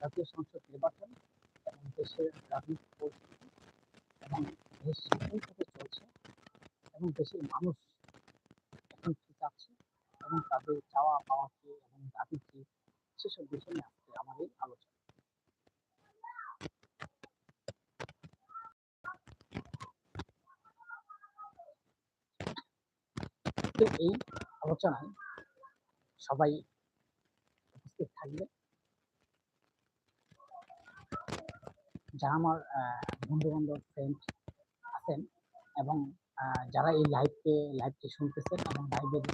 জাতীয় সংসদ নির্বাচন এবং দেশের এবং দেশ এবং দেশের মানুষ এখন কি চাচ্ছে এবং তাদের চাওয়া পাওয়া কি এবং দাবি কি সেসব বিষয় আমাদের আলোচনা। এই আলোচনায় সবাই উপস্থিত থাকবে। যারা আমার বন্ধু বান্ধব ফ্রেন্ড আছেন এবং যারা এই লাইভকে লাইভটি শুনতেছেন এবং লাইভের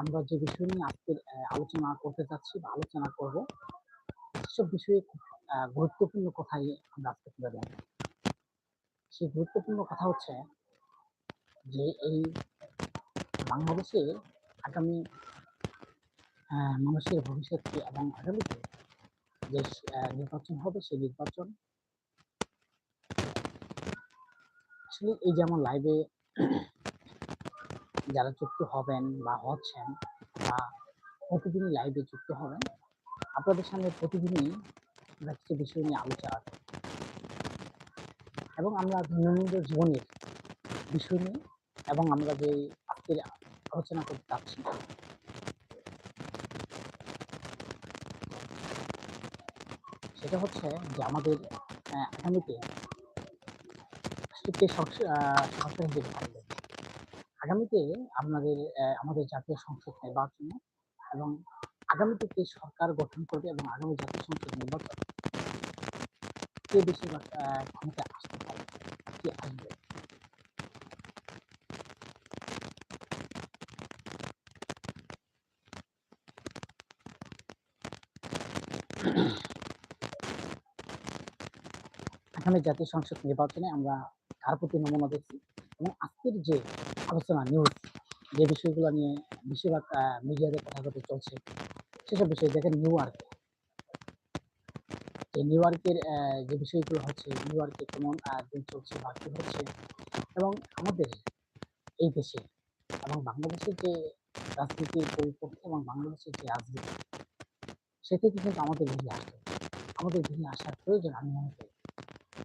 আমরা যে বিষয় নিয়ে আজকের আলোচনা করতে চাচ্ছি বা আলোচনা করব, সেসব বিষয়ে গুরুত্বপূর্ণ কথাই আমরা আজকে তুলে ধরব। সেই গুরুত্বপূর্ণ কথা হচ্ছে যে এই বাংলাদেশে আগামী মানুষের ভবিষ্যৎকে এবং আগামীতে যে নির্বাচন হবে, সেই নির্বাচন আসলে এই যেমন লাইভে যারা যুক্ত হবেন বা হচ্ছেন বা প্রতিদিনই লাইভে যুক্ত হবেন আপনাদের সামনে প্রতিদিনই আমরা কিছু বিষয় নিয়ে আলোচনা এবং আমরা দৈনন্দিন জীবনের বিষয় নিয়ে এবং আমরা যে আজকের আলোচনা করতে চাচ্ছি সেটা হচ্ছে যে আমাদের আগামীতে আহ, হিসেবে থাকবে আগামীতে আপনাদের আমাদের জাতীয় সংসদ নির্বাচনে এবং আগামীতে কে সরকার গঠন করবে এবং আগামী জাতীয় সংসদ নির্বাচন কে বেশিরভাগ আহ, ক্ষমতায় আসতে পারে কে আসবে? জাতীয় সংসদ নির্বাচনে আমরা কার প্রতি নমুনা দেখছি এবং আজকের যে আলোচনা নিউজ যে বিষয়গুলো নিয়ে বেশিরভাগ মিডিয়াতে কথা বলতে চলছে, সেসব বিষয় দেখেন নিউ ইয়র্ক যে নিউ ইয়র্কের যে বিষয়গুলো হচ্ছে নিউ ইয়র্কে কেমন দিন চলছে বা কি হচ্ছে, এবং আমাদের এই দেশে এবং বাংলাদেশের যে রাজনীতির পরিপন্থী এবং বাংলাদেশের যে রাজনীতি সে থেকে কিন্তু আমাদের বেরিয়ে আসতে আমাদের বেরিয়ে আসার প্রয়োজন আমি মনে করি।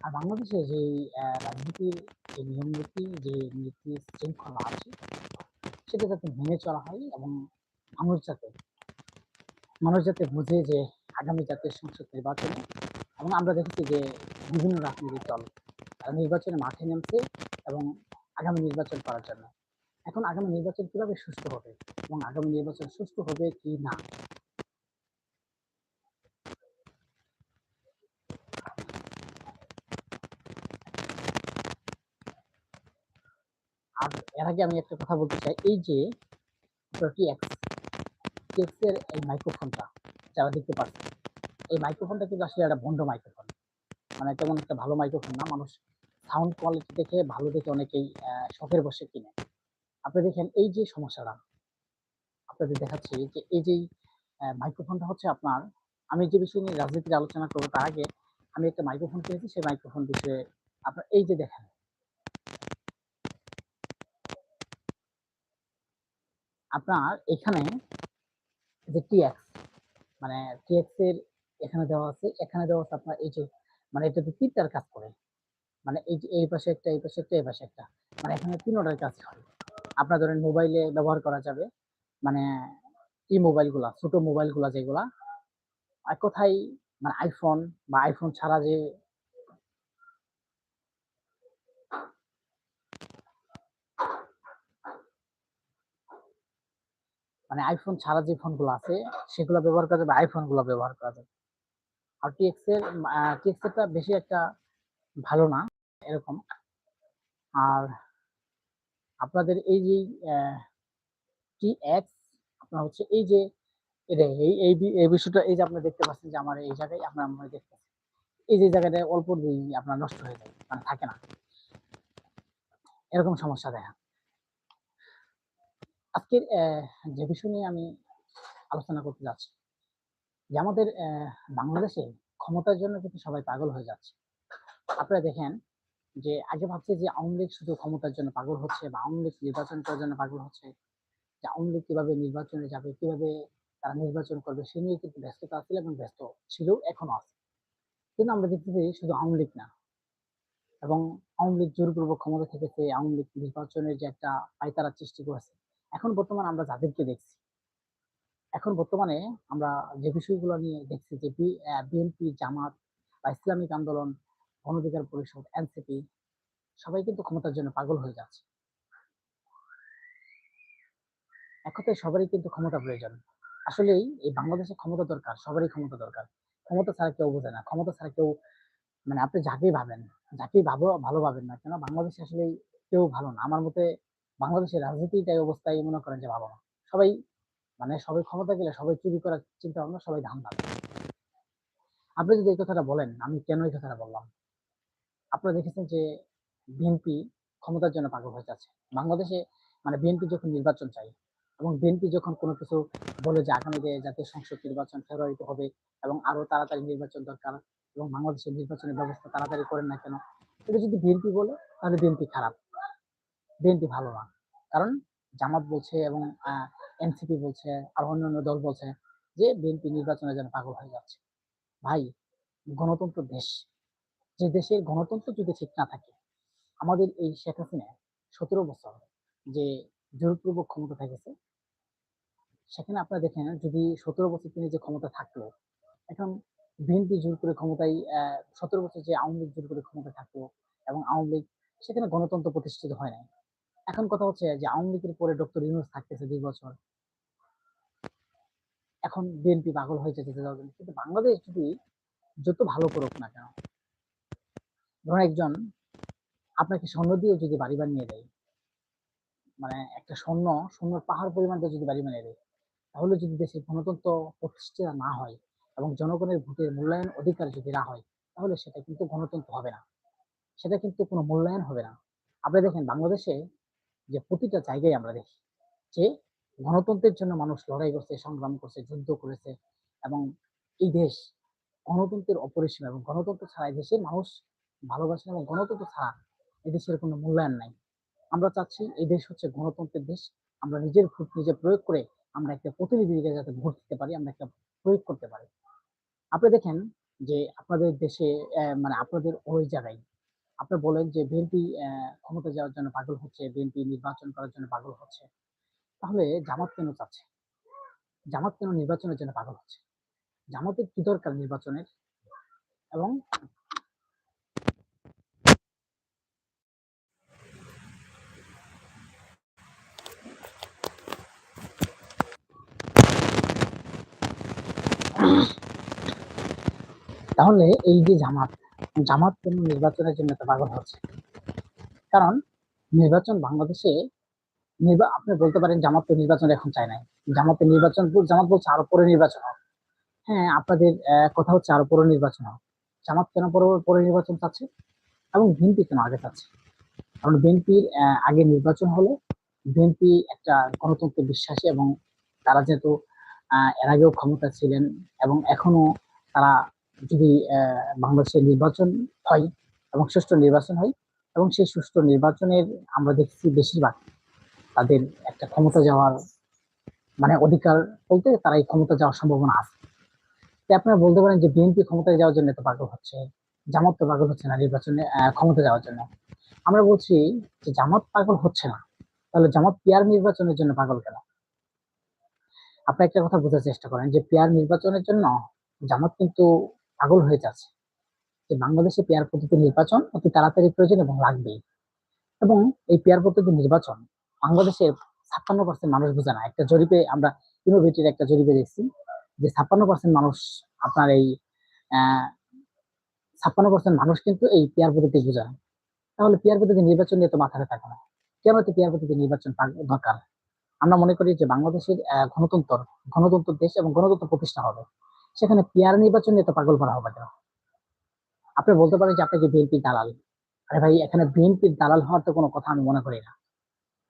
আর বাংলাদেশে যে রাজনীতির যে নিয়ম নীতি যে নীতি শৃঙ্খলা আছে সেটা যাতে মেনে চলা হয় এবং মানুষ যাতে মানুষ যাতে বুঝে যে আগামী জাতীয় সংসদ নির্বাচনে, এবং আমরা দেখেছি যে বিভিন্ন রাজনৈতিক দল, তারা নির্বাচনে মাঠে নেমছে এবং আগামী নির্বাচন করার জন্য। এখন আগামী নির্বাচন কীভাবে সুষ্ঠু হবে এবং আগামী নির্বাচন সুষ্ঠু হবে কি না? আর এর আগে আমি একটা কথা বলতে চাই, এই যে টিএক্স টিএক্স এর এই মাইক্রোফোনটা যারা দেখতে পাচ্ছেন, এই মাইক্রোফোনটা কিন্তু আসলে একটা বন্ধ মাইক্রোফোন মানে তেমন একটা ভালো মাইক্রোফোন না, মানুষ সাউন্ড কোয়ালিটি দেখে ভালো দেখে অনেকেই শখের বসে কিনে। আপনি দেখেন, এই যে সমস্যাটা, আপনাদের দেখাচ্ছি যে এই যে মাইক্রোফোনটা হচ্ছে আপনার, আমি যে বিষয় নিয়ে রাজনীতির আলোচনা করব তার আগে আমি একটা মাইক্রোফোন কিনেছি, সেই মাইক্রোফোন বিষয়ে আপনার, এই যে দেখেন আপনার এখানে যে টিএক্স মানে টিএক্স এর এখানে দেওয়া আছে, এখানে দেওয়া আছে আপনার এই যে মানে এটাতে তিনটার কাজ করে। মানে এই যে, এই পাশে একটা, এই পাশে একটা, এই পাশে একটা। মানে এখানে তিন অর্ডার কাজ হয়। আপনার ধরেন মোবাইলে ব্যবহার করা যাবে মানে ই মোবাইলগুলা ছোট মোবাইলগুলা যেগুলা, আর কোথায় মানে আইফোন বা আইফোন ছাড়া যে মানে আইফোন ছাড়া যে ফোনগুলো আছে, সেগুলো ব্যবহার করা যাবে আইফোনগুলো ব্যবহার করা যাবে। আর টিএক্স এর টিএক্স এরটা বেশি একটা ভালো না, এরকম। আর আপনাদের এই যে টিএক্স আপনার হচ্ছে এই যে এটা এই এই এই বিষয়টা, এই যে আপনি দেখতে পাচ্ছেন যে আমার এই জায়গায় আপনার মনে দেখতে এই যে জায়গাটা অল্প আপনার নষ্ট হয়ে যায় মানে থাকে না। এরকম সমস্যা দেখা। আজকের যে বিষয় নিয়ে আমি আলোচনা করতে যাচ্ছি, যে আমাদের বাংলাদেশে ক্ষমতার জন্য কিন্তু সবাই পাগল হয়ে যাচ্ছে। আপনারা দেখেন যে আগে ভাবছে যে আওয়ামী লীগ শুধু ক্ষমতার জন্য পাগল হচ্ছে বা আওয়ামী লীগ নির্বাচন করার জন্য পাগল হচ্ছে, যে আওয়ামী লীগ কীভাবে নির্বাচনে যাবে, কীভাবে তারা নির্বাচন করবে, সে নিয়ে কিন্তু ব্যস্ততা ছিল এবং ব্যস্ত ছিল, এখনও আছে। কিন্তু আমরা দেখতেছি শুধু আওয়ামী লীগ না। এবং আওয়ামী লীগ জোরপূর্বক ক্ষমতা থেকেছে, আওয়ামী লীগ নির্বাচনের যে একটা পায়তারা সৃষ্টি করেছে এখন বর্তমানে আমরা যাদেরকে দেখছি, এখন বর্তমানে আমরা যে বিষয়গুলো নিয়ে দেখছি যে বিএনপি, জামাত বা ইসলামিক আন্দোলন গণঅধিকার পরিষদ, এনসিপি, সবাই কিন্তু ক্ষমতার জন্য পাগল হয়ে যাচ্ছে। এক সবারই কিন্তু ক্ষমতা প্রয়োজন। আসলেই এই বাংলাদেশে ক্ষমতা দরকার, সবারই ক্ষমতা দরকার। ক্ষমতা ছাড়া কেউ বোঝে না, ক্ষমতা ছাড়া কেউ মানে আপনি যাকেই ভাবেন, যাকেই ভালো ভালো ভাবেন না কেন, বাংলাদেশে আসলে কেউ ভালো না। আমার মতে বাংলাদেশের রাজনীতিটাই অবস্থায় মনে করেন যে ভালো না সবাই মানে সবাই ক্ষমতা গেলে সবাই চুরি করার চিন্তা ভাবনা সবাই ধান ধান আপনি যদি এই কথাটা বলেন, আমি কেন এই কথাটা বললাম? আপনারা দেখেছেন যে বিএনপি ক্ষমতার জন্য পাগল হয়ে যাচ্ছে। বাংলাদেশে মানে বিএনপি যখন নির্বাচন চাই এবং বিএনপি যখন কোনো কিছু বলে যে আগামী আগামীতে জাতীয় সংসদ নির্বাচন ফেব্রুয়ারিতে হবে এবং আরও তাড়াতাড়ি নির্বাচন দরকার এবং বাংলাদেশের নির্বাচনের ব্যবস্থা তাড়াতাড়ি করেন না কেন? এটা যদি বিএনপি বলে, তাহলে বিএনপি খারাপ। বিএনপি ভালো না। কারণ জামাত বলছে এবং এনসিপি বলছে আর অন্যান্য দল বলছে যে বিএনপি নির্বাচনে যেন পাগল হয়ে যাচ্ছে। ভাই, গণতন্ত্র দেশ। যে দেশের গণতন্ত্র যদি ঠিক না থাকে, আমাদের এই শেখ হাসিনা সতেরো বছর যে জোরপূর্বক ক্ষমতা থেকেছে, সেখানে আপনারা দেখেন যদি সতেরো বছর তিনি যে ক্ষমতা থাকল, এখন বিএনপি জোর করে ক্ষমতায় সতেরো বছর যে আওয়ামী লীগ জোর করে ক্ষমতা থাকল এবং আওয়ামী লীগ সেখানে গণতন্ত্র প্রতিষ্ঠিত হয় নাই। এখন কথা হচ্ছে যে, আওয়ামী লীগের পরে ডক্টর ইউনুস থাকতেছে দুই বছর। এখন বিএনপি পাগল হয়ে যেতে যাওয়ার জন্য কিন্তু বাংলাদেশ যদি যত ভালো করুক না কেন, ধরুন একজন আপনাকে স্বর্ণ দিয়ে যদি বাড়ি বানিয়ে দেয় মানে একটা স্বর্ণ, স্বর্ণের পাহাড় পরিমাণ যদি বাড়ি বানিয়ে দেয়, তাহলে যদি দেশের গণতন্ত্র প্রতিষ্ঠিত না হয় এবং জনগণের ভোটের মূল্যায়ন অধিকার যদি না হয়, তাহলে সেটা কিন্তু গণতন্ত্র হবে না। সেটা কিন্তু কোনো মূল্যায়ন হবে না। আপনি দেখেন বাংলাদেশে যে প্রতিটা জায়গায় আমরা দেখি যে গণতন্ত্রের জন্য মানুষ লড়াই করছে, সংগ্রাম করছে, যুদ্ধ করেছে এবং এই দেশ গণতন্ত্রের অপরিসীম এবং গণতন্ত্র ছাড়া এই দেশের মানুষ ভালোবাসে এবং গণতন্ত্র ছাড়া এদেশের কোনো মূল্যায়ন নাই। আমরা চাচ্ছি এই দেশ হচ্ছে গণতন্ত্রের দেশ। আমরা নিজের ভোট নিজে প্রয়োগ করে আমরা একটা প্রতিনিধিকে যাতে ভোট দিতে পারি, আমরা একটা প্রয়োগ করতে পারি। আপনি দেখেন যে আপনাদের দেশে মানে আপনাদের ওই জায়গায় আপনি বলেন যে বিএনপি ক্ষমতা যাওয়ার জন্য পাগল হচ্ছে, বিএনপি নির্বাচন করার জন্য পাগল হচ্ছে। তাহলে জামাত কেন চাচ্ছে? জামাত কেন নির্বাচনের জন্য পাগল হচ্ছে? জামাতের কি দরকার নির্বাচনের? এবং তাহলে এই যে জামাত জামাত কেন নির্বাচনের জন্য এত পাগল হচ্ছে। কারণ নির্বাচন বাংলাদেশে আপনি বলতে পারেন জামাত তো নির্বাচন এখন চায় নাই। জামাতের নির্বাচন জামাত বলছে আরও পরে নির্বাচন হোক হ্যাঁ আপনাদের কথা হচ্ছে আরও পরে নির্বাচন হোক জামাত কেন পরে পরে নির্বাচন চাচ্ছে? এবং বিএনপি কেন আগে চাচ্ছে? কারণ বিএনপির আগে নির্বাচন হলে বিএনপি একটা গণতন্ত্রে বিশ্বাসী এবং তারা যেহেতু এর আগেও ক্ষমতা ছিলেন এবং এখনও তারা যদি বাংলাদেশের নির্বাচন হয় এবং সুষ্ঠু নির্বাচন হয় এবং সেই সুষ্ঠু নির্বাচনের আমরা দেখছি বেশিরভাগ তাদের একটা ক্ষমতা যাওয়ার মানে অধিকার বলতে তারা এই ক্ষমতা যাওয়ার সম্ভাবনা আছে। আপনারা বলতে পারেন যে বিএনপি ক্ষমতায় যাওয়ার জন্য এত পাগল হচ্ছে, জামাত তো পাগল হচ্ছে না নির্বাচনে ক্ষমতা যাওয়ার জন্য। আমরা বলছি যে জামাত পাগল হচ্ছে না, তাহলে জামাত পিয়ার নির্বাচনের জন্য পাগল কেন? আপনি একটা কথা বোঝার চেষ্টা করেন যে পিয়ার নির্বাচনের জন্য জামাত কিন্তু পাগল হয়ে যাচ্ছে যে বাংলাদেশে পেয়ার পদ্ধতি নির্বাচন অতি তাড়াতাড়ি প্রয়োজন এবং লাগবেই। এবং এই পেয়ার পদ্ধতি নির্বাচন বাংলাদেশের ছাপ্পান্ন পার্সেন্ট মানুষ বোঝে না। একটা জরিপে আমরা ইনোভেটির একটা জরিপে দেখছি যে ছাপ্পান্ন পার্সেন্ট মানুষ আপনার এই ছাপ্পান্ন পার্সেন্ট মানুষ কিন্তু এই পেয়ার পদ্ধতি বোঝে না। তাহলে পেয়ার পদ্ধতি নির্বাচন নিয়ে তো মাথায় থাকে না কেন তো পেয়ার পদ্ধতি নির্বাচন দরকার? আমরা মনে করি যে বাংলাদেশের গণতন্ত্র গণতন্ত্র দেশ এবং গণতন্ত্র প্রতিষ্ঠা হবে। সেখানে পিয়ার নির্বাচন নিয়ে তো পাগল করা হবে কেন? আপনি বলতে পারেন যে আপনাকে বিএনপি দালাল। আরে ভাই এখানে বিএনপির দালাল হওয়ার তো কোনো কথা আমি মনে করি না।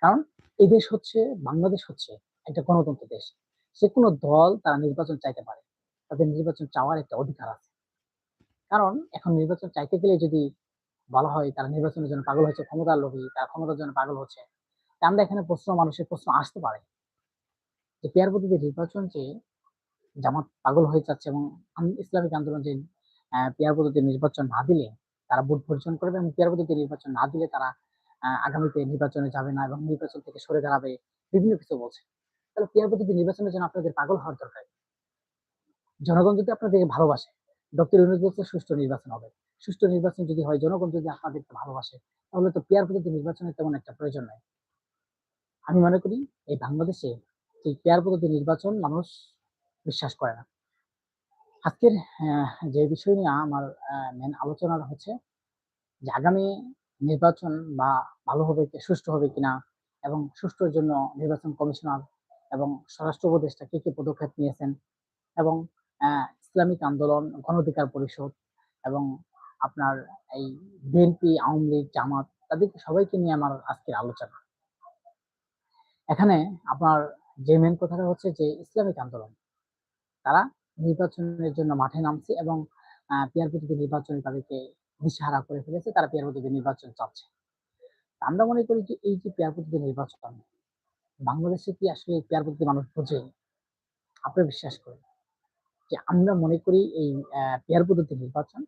কারণ এই দেশ হচ্ছে বাংলাদেশ হচ্ছে একটা গণতন্ত্র দেশ। যে কোনো দল তারা নির্বাচন চাইতে পারে। তাদের নির্বাচন চাওয়ার একটা অধিকার আছে। কারণ এখন নির্বাচন চাইতে গেলে যদি বলা হয় তারা নির্বাচনের জন্য পাগল হয়েছে, ক্ষমতার লোভী, তারা ক্ষমতার জন্য পাগল হচ্ছে। আমরা এখানে প্রশ্ন মানুষের প্রশ্ন আসতে পারে। যে পেয়ার পদ্ধতির নির্বাচন যে জামাত পাগল হয়ে যাচ্ছে এবং ইসলামিক আন্দোলন যে পেয়ার পদ্ধতির নির্বাচন না দিলে তারা ভোট বর্জন করবে এবং পেয়ার পদ্ধতির নির্বাচন না দিলে তারা আগামীতে নির্বাচনে যাবে না এবং নির্বাচন থেকে সরে দাঁড়াবে। বিভিন্ন কিছু বলছে। তাহলে পেয়ার পদ্ধতির নির্বাচনের জন্য আপনাদের পাগল হওয়ার দরকার জনগণ যদি আপনাদেরকে ভালোবাসে, ডক্টর ইউনূস বলছে সুষ্ঠু নির্বাচন হবে। সুষ্ঠু নির্বাচন যদি হয়, জনগণ যদি আপনাদেরকে ভালোবাসে, তাহলে তো পেয়ার পদ্ধতির নির্বাচনের তেমন একটা প্রয়োজন নাই। আমি মনে করি এই বাংলাদেশে এই পেয়ার পদ্ধতি নির্বাচন মানুষ বিশ্বাস করে না। আজকের যে বিষয় নিয়ে আমার অ্যা মেইন আলোচনাটা হচ্ছে যে আগামী নির্বাচন বা ভালো হবে সুষ্ঠু হবে কিনা এবং সুষ্ঠুর জন্য নির্বাচন কমিশনার এবং স্বরাষ্ট্র উপদেষ্টা কি, কি পদক্ষেপ নিয়েছেন এবং ইসলামিক আন্দোলন, গণ অধিকার পরিষদ এবং আপনার এই বিএনপি, আওয়ামী লীগ, জামাত তাদেরকে সবাইকে নিয়ে আমার আজকের আলোচনা। এখানে আপনার যে মেন কথাটা হচ্ছে যে ইসলামিক আন্দোলন। তারা নির্বাচনের জন্য মাঠে নামছে এবং আ পেয়ার পদ্ধতির নির্বাচনে তাদেরকে দিশেহারা করে ফেলেছে। তারা পেয়ার পদ্ধতির নির্বাচন চাচ্ছে। আমরা মনে করি যে এই যে পেয়ার পদ্ধতির নির্বাচন, বাংলাদেশে কি আসলে পেয়ার পদ্ধতি মানুষ বোঝে? আপনারা বিশ্বাস করেন যে আমরা মনে করি এই পেয়ার পদ্ধতির নির্বাচন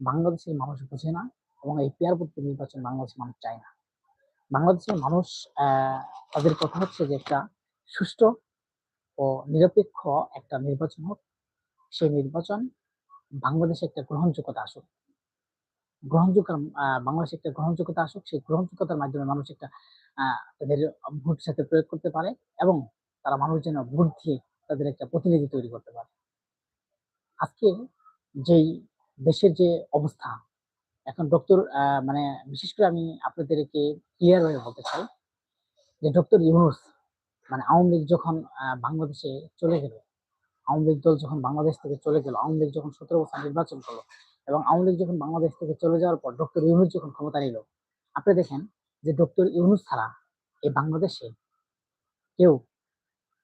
বাংলাদেশের মানুষ বোঝে না এবং এই পেয়ার পদ্ধতির নির্বাচন বাংলাদেশের মানুষ চায় না। বাংলাদেশের মানুষ তাদের কথা হচ্ছে যে একটা সুষ্ঠু ও নিরপেক্ষ একটা নির্বাচন হোক। সেই নির্বাচন বাংলাদেশে একটা গ্রহণযোগ্যতা আসুক। গ্রহণযোগ্য বাংলাদেশে একটা গ্রহণযোগ্যতা আসুক। সেই গ্রহণযোগ্যতার মাধ্যমে মানুষ একটা তাদের ভোট যাতে প্রয়োগ করতে পারে এবং তারা মানুষ যেন ভোট দিয়ে তাদের একটা প্রতিনিধি তৈরি করতে পারে। আজকে যেই দেশের যে অবস্থা, এখন ডক্টর মানে বিশেষ করে আমি আপনাদেরকে ক্লিয়ার ভাবে বলতে চাই যে ডক্টর ইউনূস মানে আওয়ামী লীগ যখন বাংলাদেশে চলে গেল, আওয়ামী লীগ দল যখন বাংলাদেশ থেকে চলে গেল, আওয়ামী লীগ যখন ১৭ বছর নির্বাচন করল এবং আওয়ামী লীগ যখন বাংলাদেশ থেকে চলে যাওয়ার পর ডক্টর ইউনূস যখন ক্ষমতা নিল, আপনি দেখেন যে ডক্টর ইউনূস ছাড়া এই বাংলাদেশে কেউ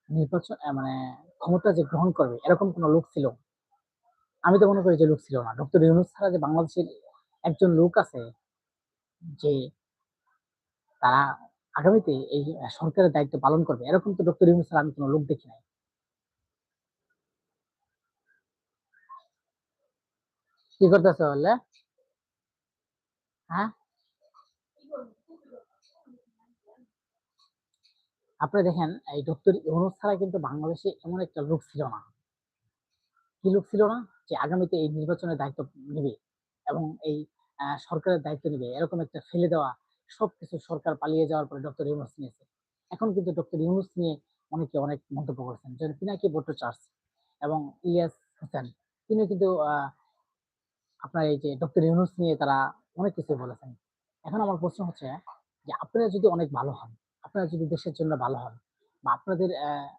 নির্বাচন মানে ক্ষমতা যে গ্রহণ করবে এরকম কোনো লোক ছিল? আমি তো মনে করি যে লোক ছিল না। ডক্টর ইউনূস ছাড়া যে বাংলাদেশের একজন লোক আছে যে তারা আগামীতে এই সরকারের দায়িত্ব পালন করবে এরকম তো ডক্টর ইউনূস আমি কোন লোক দেখি নাই। কি করতেছো বলে? হ্যাঁ? আপনি দেখেন, এই ডক্টর ইউনূস ছাড়া কিন্তু বাংলাদেশে এমন একটা লোক ছিল না। কি লোক ছিল না? যে আগামীতে এই নির্বাচনের দায়িত্ব নিবে এবং এই সরকারের দায়িত্ব নিবে। এরকম একটা ফেলে দেওয়া সবকিছু সরকার পালিয়ে যাওয়ার পরে ডক্টর ইউনূস নিয়েছে। এখন কিন্তু ডক্টর ইউনূস নিয়ে অনেকে অনেক মন্তব্য করেছেন। যেমন পিনাকি ভট্টাচার্য এবং ইলিয়াস হোসেন তিনিও কিন্তু আপনার এই যে ডক্টর ইউনূস নিয়ে তারা অনেক কিছু বলেছেন। এখন আমার প্রশ্ন হচ্ছে যে আপনারা যদি অনেক ভালো হন, আপনারা যদি দেশের জন্য ভালো হন বা আপনাদের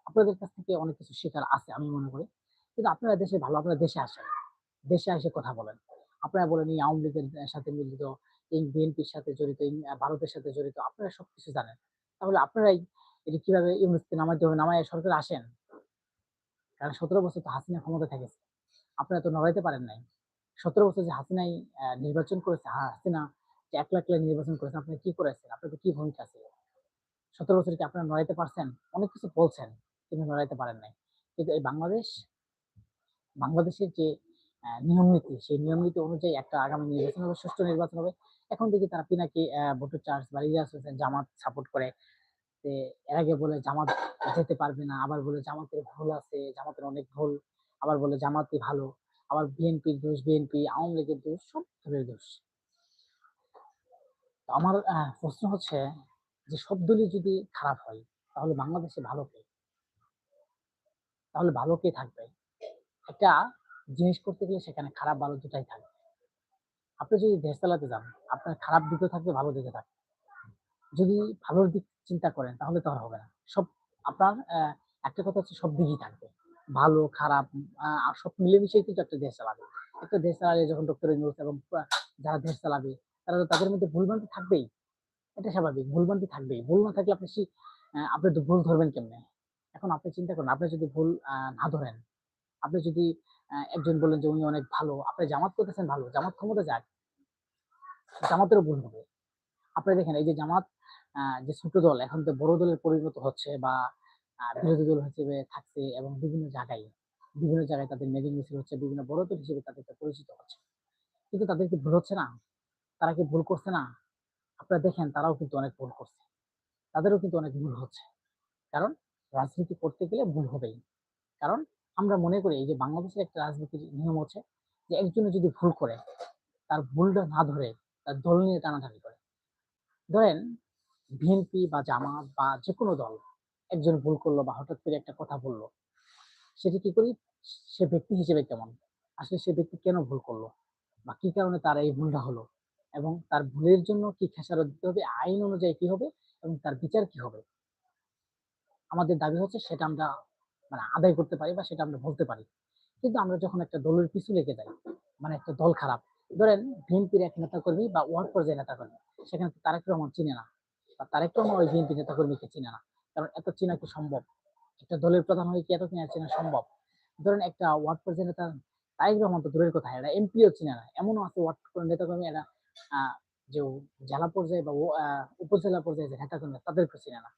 আপনাদের কাছ থেকে অনেক কিছু শেখার আছে আমি মনে করি। কিন্তু আপনারা দেশে ভালো, আপনারা দেশে আসেন। দেশে এসে কথা বলেন। আপনারা বলেন এই আওয়ামী লীগের সাথে মিলিত, এই বিএনপির সাথে জড়িত, ভারতের সাথে জড়িত। আপনারা সবকিছু জানেন। তাহলে আপনারাই এটা কীভাবে ইউনূসকে নামাইতে হবে, নামাইয়া সরকারে আসেন। কারণ ১৭ বছর তো হাসিনা ক্ষমতায় থেকেছে। আপনারা তো নড়াইতে পারেন নাই। ১৭ বছর যে হাসিনাই নির্বাচন করেছে, হাসিনা যে একলা, একলা নির্বাচন করেছে, আপনারা কি করেছেন? আপনাদের কি ভূমিকা ছিল? সতেরো বছর কি আপনারা নড়াইতে পারছেন? অনেক কিছু বলছেন, কিন্তু নড়াইতে পারেন নাই। কিন্তু এই বাংলাদেশ বাংলাদেশের যে নিয়ম নীতি, সেই নিয়ম নীতি অনুযায়ী একটা আগামী নির্বাচন হবে, সুষ্ঠু নির্বাচন হবে। এখন দেখি তারা পিনাকি অ্যা ভট্টাচার্য বা ইলিয়াস হোসেন জামাত সাপোর্ট করে। যে এর আগে বলে জামাত যেতে পারবে না, আবার বলে জামাতের ভুল আছে, জামাতের অনেক ভুল। আবার বলে জামাতই ভালো। আবার বিএনপির দোষ, বিএনপি, আওয়ামী লীগের দোষ, সব দলের দোষ। আমার প্রশ্ন হচ্ছে যে সব দলই যদি খারাপ হয়, তাহলে বাংলাদেশে ভালো কে? তাহলে ভালো কে থাকবে? একটা জিনিস করতে গেলে সেখানে খারাপ ভালো দুটাই থাকবে। আপনি যদি দেশ চালাতে যান, আপনার খারাপ দিকও থাকবে, ভালো দিকও থাকবে। যদি ভালোর দিক চিন্তা করেন তাহলে তো আর হবে না। সব আপনার একটা কথা হচ্ছে সব দিকই থাকবে। ভালো, খারাপ সব মিলেমিশেই কিন্তু একটা দেশ চালাবে। একটা দেশ চালালে যখন ডক্টর ইউনূস এবং যারা দেশ চালাবে, তারা তাদের মধ্যে ভুলভ্রান্তি থাকবেই। এটা স্বাভাবিক। ভুলভ্রান্তি থাকবেই। ভুল না থাকলে আপনি আপনি ভুল ধরবেন কেমনে? এখন আপনি চিন্তা করুন, আপনি যদি ভুল না ধরেন, আপনি যদি একজন বললেন যে উনি অনেক ভালো। আপনি জামাত করতেছেন ভালো। জামাত ক্ষমতা যাক। জামাতেরও ভুল হবে। আপনি দেখেন, এই যে জামাত যে ছোট দল, এখন তো বড় দলের পরিণত হচ্ছে বা বিরোধী দল হিসেবে থাকছে এবং বিভিন্ন জায়গায় বিভিন্ন জায়গায় তাদের মেদিন মিছিল হচ্ছে বিভিন্ন বড় দল হিসেবে তাদেরকে পরিচিত হচ্ছে। কিন্তু তাদের কি ভুল হচ্ছে না? তারা কি ভুল করছে না? আপনারা দেখেন, তারাও কিন্তু অনেক ভুল করছে। তাদেরও কিন্তু অনেক ভুল হচ্ছে। কারণ, রাজনীতি করতে গেলে ভুল হবেই। কারণ আমরা মনে করি যে বাংলাদেশের একটা রাজনীতির নিয়ম হচ্ছে যে একজনে যদি ভুল করে, তার ভুলটা না ধরে, তার দল নিয়ে টানাটানি করে। ধরেন বিএনপি বা জামাত বা যে কোনো দল একজন ভুল করল বা হঠাৎ করে একটা কথা বলল, সেটা কি করি? সে ব্যক্তি হিসেবে কেমন? আসলে সে ব্যক্তি কেন ভুল করল? বা কি কারণে তার এই ভুলটা হলো? এবং তার ভুলের জন্য কি খেসারত দিতে হবে? আইন অনুযায়ী কি হবে? এবং তার বিচার কি হবে? আমাদের দাবি হচ্ছে সেটা আমরা মানে আদায় করতে পারি বা সেটা আমরা বলতে পারি। কিন্তু আমরা যখন একটা দলের পিছু লেগে যাই মানে একটা দল খারাপ, ধরেন বিএনপির এক নেতাকর্মী বা ওয়ার্ড পর্যায়ে নেতাকর্মী, সেখানে তো তারেক রহমান চিনে না। বা তারেক রহমান ওই বিএনপি নেতাকর্মীকে চিনে না। কারণ এত চেনা কি সম্ভব? একটা দলের প্রধান হয়ে কি এত চেনা চেনা সম্ভব? ধরেন একটা ওয়ার্ড পর্যায়ে নেতা, তারেক রহমান তো দূরের কথা, এরা এমপিও চিনে না। এমনও আছে ওয়ার্ড নেতাকর্মী, এরা যে জেলা পর্যায়ে বা উপজেলা পর্যায়ে যে নেতাকর্মী, তাদেরকে চিনে না।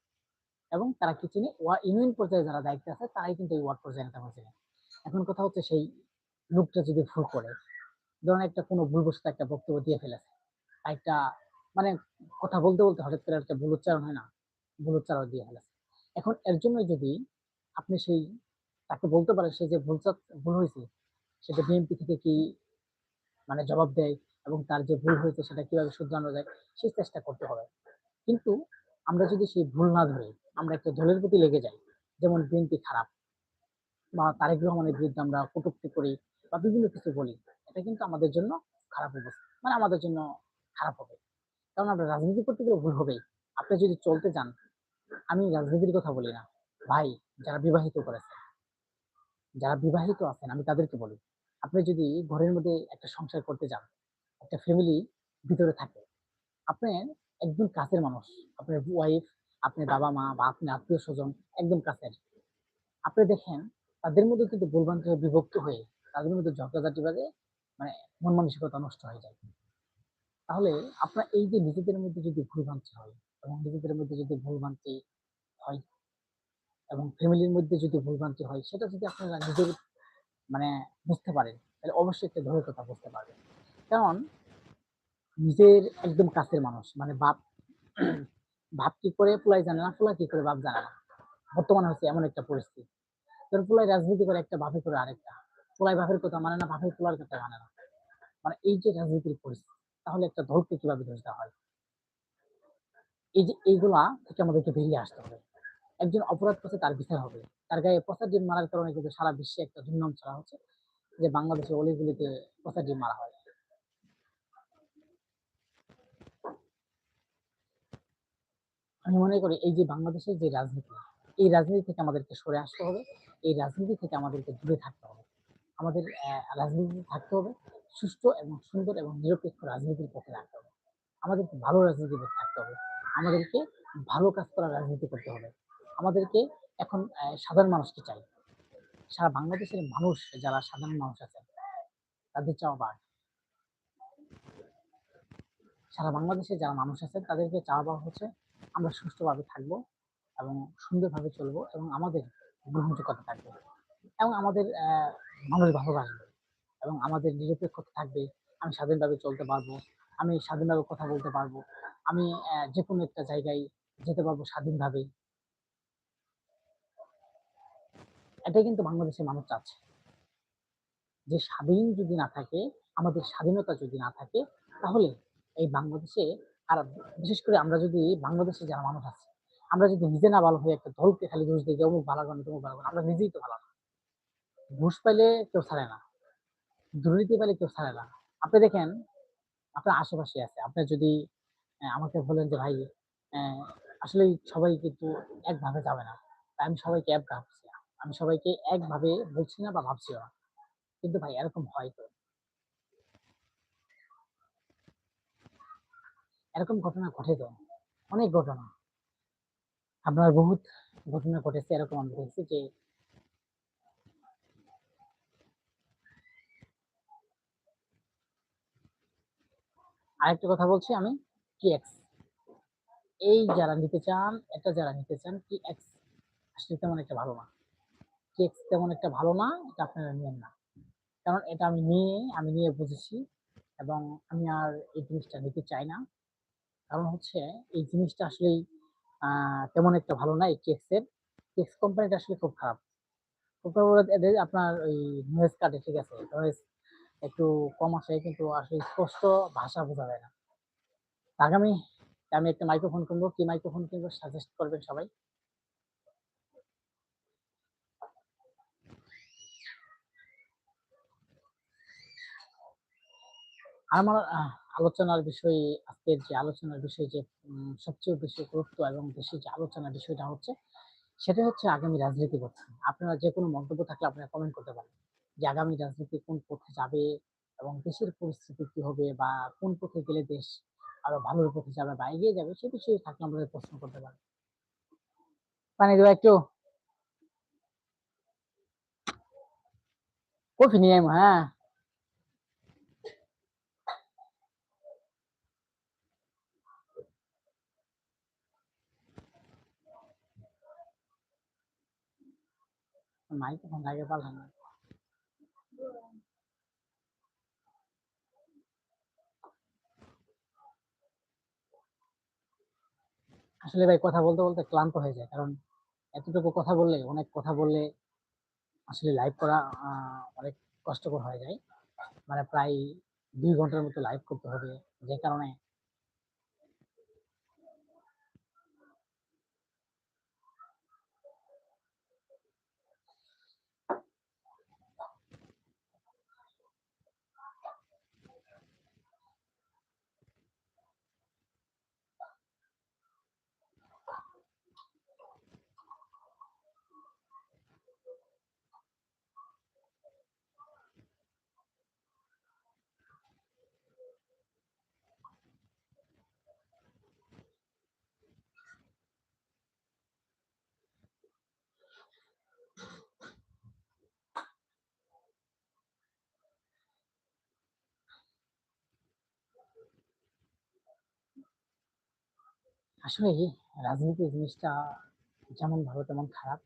এবং তারা কি চিনে ওয়া, ইউনিয়ন পর্যায়ে যারা দায়িত্বে আছে, তারাই কিন্তু এই ওয়ার্ড পর্যায়ে নেতা চিনে এখন কথা হচ্ছে সেই লোকটা যদি ভুল করে, ধরেন একটা কোনো ভুলবশত একটা বক্তব্য দিয়ে ফেলেছে, একটা মানে কথা বলতে বলতে হঠাৎ করে একটা ভুল উচ্চারণ হয় না, ভুল উচ্চারণ দিয়ে ফেলেছে। এখন এর জন্য যদি আপনি সেই, তাকে বলতে পারেন সে যে ভুল ভুল হয়েছে সেটা বিএনপি থেকে কি মানে জবাব দেয় এবং তার যে ভুল হয়েছে সেটা কীভাবে শুধরানো যায় সেই চেষ্টা করতে হবে। কিন্তু আমরা যদি সেই ভুল না ধরে আমরা একটা দলের প্রতি লেগে যাই। যেমন বিএনপি খারাপ বা তারেক রহমানের বিরুদ্ধে আমরা কটূক্তি করি বা বিভিন্ন কিছু বলি, এটা কিন্তু আমাদের জন্য খারাপ অবস্থা। মানে আমাদের জন্য খারাপ হবে। কারণ আমরা রাজনীতি করতে গেলে ভুল হবেই। আপনি যদি চলতে যান, আমি রাজনীতির কথা বলি না। ভাই, যারা বিবাহিত করেছে, যারা বিবাহিত আছেন, আমি তাদেরকে বলি, আপনি যদি ঘরের মধ্যে একটা সংসার করতে যান, একটা ফ্যামিলি ভিতরে থাকে আপনার একদম কাছের মানুষ, আপনার ওয়াইফ আপনার বাবা মা বা আপনি আত্মীয় স্বজন একদম কাছের। আপনি দেখেন, তাদের মধ্যে কিন্তু ভুলভ্রান্তি হয়ে বিভক্ত হয়ে তাদের মধ্যে ঝগড়াঝাটি বাজে মানে মন মানসিকতা নষ্ট হয়ে যায়। তাহলে আপনার এই যে নিজেদের মধ্যে যদি ভুলভ্রান্তি হয় এবং নিজেদের মধ্যে যদি ভুলভ্রান্তি হয় এবং ফ্যামিলির মধ্যে যদি ভুলভ্রান্তি হয়, সেটা যদি আপনারা নিজের মানে বুঝতে পারেন, তাহলে অবশ্যই একটা দলের কথা বুঝতে পারবেন। কারণ নিজের একদম কাছের মানুষ মানে বাপ বাপ কি করে পোলাই জানে না পোলা কি করে বাপ জানে না? বর্তমানে হচ্ছে এমন একটা পরিস্থিতি। তোর পোলাই রাজনীতি করে একটা বাপে করে আরেকটা। পোলাই বাপের কথা মানে না বাপের পোলার কথা মানে না। মানে এই যে রাজনীতির পরিস্থিতি, তাহলে একটা দলকে কীভাবে দোষ দেওয়া হয়? এই যে এইগুলা থেকে আমাদেরকে বেরিয়ে আসতে হবে। একজন অপরাধ করছে তার বিচার হবে। তার গায়ে পচা ডিম মারার কারণে কিন্তু সারা বিশ্বে একটা দুর্নাম ছড়া হচ্ছে যে বাংলাদেশের অলিগুলিতে পচা ডিম মারা হয়। আমি মনে করি এই যে বাংলাদেশের যে রাজনীতি এই রাজনীতি থেকে আমাদেরকে সরে আসতে হবে এই রাজনীতি থেকে আমাদেরকে দূরে থাকতে হবে। আমাদের আহ, রাজনীতি থাকতে হবে সুষ্ঠু এবং সুন্দর এবং নিরপেক্ষ রাজনীতির পথে রাখতে হবে। আমাদেরকে ভালো রাজনীতিবিদ থাকতে হবে। আমাদেরকে ভালো কাজ করা রাজনীতি করতে হবে। আমাদেরকে এখন সাধারণ মানুষকে চাই। সারা বাংলাদেশের মানুষ যারা সাধারণ মানুষ আছেন তাদের চাওয়া সারা বাংলাদেশে যারা মানুষ আছেন তাদেরকে চাওয়া হচ্ছে আমরা সুষ্ঠুভাবে থাকব এবং সুন্দরভাবে চলবো এবং আমাদের গ্রহণযোগ্যতা থাকবে এবং আমাদের মানুষ ভালোবাসবে এবং আমাদের নিরপেক্ষতা থাকবে। আমি স্বাধীনভাবে চলতে পারব, আমি স্বাধীনভাবে কথা বলতে পারব, আমি যে কোনো একটা জায়গায় যেতে পারব স্বাধীনভাবে। এটাই কিন্তু বাংলাদেশের মানুষ চাচ্ছে। যে স্বাধীন যদি না থাকে, আমাদের স্বাধীনতা যদি না থাকে, তাহলে এই বাংলাদেশে আর বিশেষ করে আমরা যদি বাংলাদেশে যারা মানুষ আছে, আমরা যদি নিজে না ভালো হয়ে একটা দলকে খালি দোষ দিই যে অমুক ভালো করে, তমুক ভালো করে, আমরা নিজেই তো ভালো না। ঘুষ পাইলে কেউ ছাড়ে না, দুর্নীতি পাইলে কেউ ছাড়ে না। আপনি দেখেন, আপনার আশেপাশে আছে, আপনি যদি আমাকে বলেন যে, ভাই আসলে সবাই কিন্তু একভাবে যাবে না। আমি সবাইকে এক ভাবছি আমি সবাইকে একভাবে বলছি না বা ভাবছিও না। কিন্তু ভাই, এরকম হয় তো। এরকম ঘটনা ঘটে তো অনেক ঘটনা। আপনার বহুত ঘটনা ঘটেছে, এরকম আমি দেখছি যে আরেকটা কথা বলছি আমি কি এক্স এই যারা নিতে চান এটা যারা নিতে চান কি এক্স আসলে তেমন একটা ভালো না। কি এক্স তেমন একটা ভালো না, এটা আপনারা নিয়েন না। কারণ এটা আমি নিয়ে আমি নিয়ে বুঝেছি এবং আমি আর এই জিনিসটা নিতে চাই না। কারণ হচ্ছে এই জিনিসটা আসলেই তেমন একটা ভালো না এই টেক্সের টেক্স কোম্পানিটা আসলে খুব খারাপ। এদের আপনার ওই নয়েজ কাটে ঠিক আছে নয়েজ একটু কম আসে কিন্তু আসলে স্পষ্ট ভাষা বোঝা যায় না। আগামী, আমি একটা মাইক্রোফোন কিনবো। কি মাইক্রোফোন কিনবো সাজেস্ট করবেন সবাই? আমার আলোচনার বিষয়, আজকের যে আলোচনার বিষয় যে সবচেয়ে বেশি গুরুত্ব এবং বেশি যে আলোচনার বিষয়টা হচ্ছে সেটা হচ্ছে আগামী রাজনীতি কথা আপনারা যে কোনো মন্তব্য থাকলে আপনারা কমেন্ট করতে পারেন যে আগামী রাজনীতি কোন পথে যাবে এবং দেশের পরিস্থিতি কি হবে বা কোন পথে গেলে দেশ আরও ভালোর পথে যাবে বা এগিয়ে যাবে, সে বিষয়ে থাকলে আমাদের প্রশ্ন করতে পারেন। পানি দেবো একটু? কফি নিয়ে হ্যাঁ। না আসলে ভাই, কথা বলতে বলতে ক্লান্ত হয়ে যায়, কারণ এতটুকু কথা বললে, অনেক কথা বললে আসলে লাইভ করা অনেক কষ্টকর হয়ে যায়। মানে প্রায় দুই ঘণ্টার মতো লাইভ করতে হবে, যে কারণে আসলে রাজনীতি জিনিসটা যেমন ভালো তেমন খারাপ।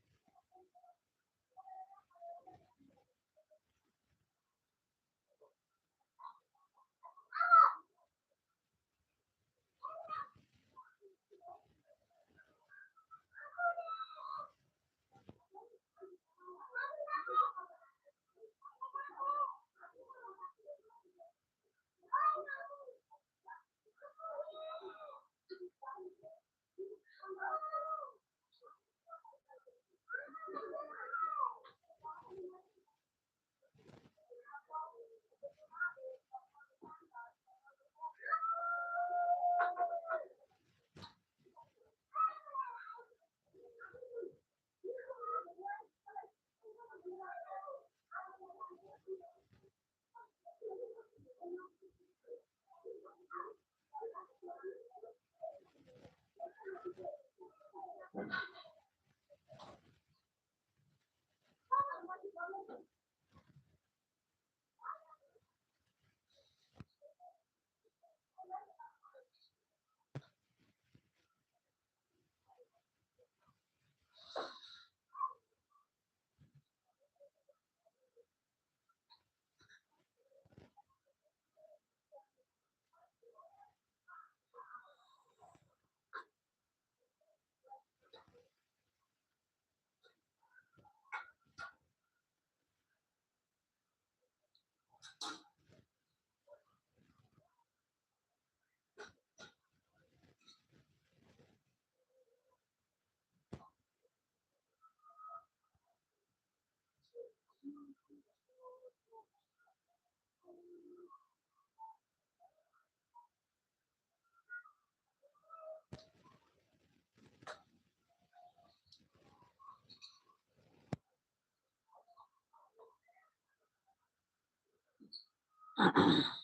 Uh-huh.